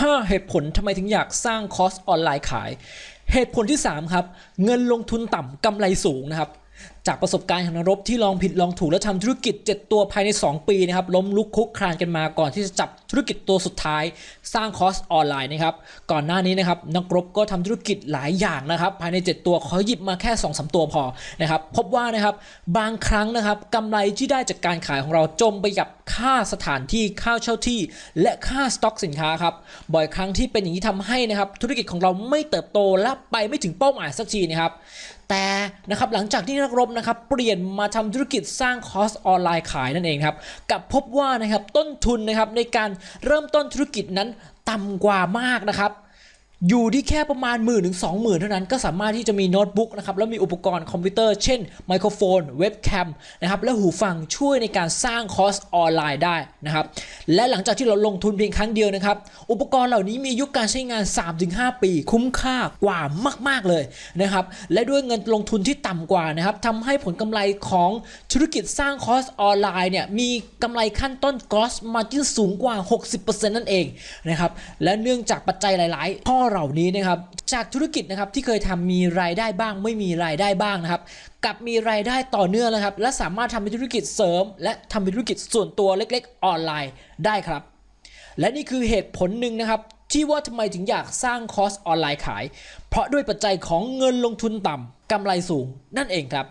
5 เหตุผลทำไมถึงอยากสร้างคอร์สออนไลน์ขาย เหตุผลที่ 3 ครับ เงินลงทุนต่ำกำไรสูงนะครับ จากประสบการณ์ของนรบที่ลองผิดลองถูกและทำธุรกิจ 7 ตัวภายใน 2 ปีนะครับล้มลุกคุกคลานกันมาก่อนที่จะจับธุรกิจตัวสุดท้าย สร้างคอร์สออนไลน์นะครับก่อนหน้านี้นะครับนักรบก็ทำธุรกิจหลายอย่างนะครับภายใน 7 ตัวขอหยิบมาแค่2อสตัวพอนะครับพบว่านะครับบางครั้งนะครับกำไรที่ได้จากการขายของเราจมไปกับค่าสถานที่ค่าเช่าที่ และค่าสต็อกสินค้าครับบ่อยครั้งที่เป็นอย่างนี้ทำให้นะครับธุรกิจของเราไม่เติบโตและไปไม่ถึงเป้าหมายสักทีนะครับ แต่นะครับหลังจากที่นักรบนะครับเปลี่ยนมาทำธุรกิจสร้างคอร์สออนไลน์ขายนั่นเองครับกับพบว่านะครับต้นทุนนะครับในการเริ่มต้นธุรกิจนั้นต่ำกว่ามากนะครับ อยู่ที่แค่ประมาณหมื่นถึงสองหมื่นเท่านั้นก็สามารถที่จะมีโน้ตบุ๊กนะครับแล้วมีอุปกรณ์คอมพิวเตอร์เช่นไมโครโฟนเว็บแคมนะครับและหูฟังช่วยในการสร้างคอร์สออนไลน์ได้นะครับและหลังจากที่เราลงทุนเพียงครั้งเดียวนะครับอุปกรณ์เหล่านี้มีอายุการใช้งาน 3-5 ปี คุ้มค่ากว่ามาก ๆเลยนะครับและด้วยเงินลงทุนที่ต่ำกว่านะครับทำให้ผลกำไรของธุรกิจสร้างคอร์สออนไลน์เนี่ยมีกำไรขั้นต้น gross margin สูงกว่า 60%นั่นเองนะครับและเนื่องจากปัจจัยหลาย ๆ ข้อเหล่านี้นะครับจากธุรกิจนะครับที่เคยทำมีรายได้บ้าง ไม่มีรายได้บ้างนะครับกลับมีรายได้ต่อเนื่องนะครับ และสามารถทำเป็นธุรกิจเสริม และทำเป็นธุรกิจส่วนตัวเล็กๆ ออนไลน์ได้ครับ และนี่คือเหตุผลหนึ่งนะครับที่ว่าทำไมถึงอยากสร้างคอร์สออนไลน์ขาย เพราะด้วยปัจจัยของเงินลงทุนต่ำกำไรสูงนั่นเองครับ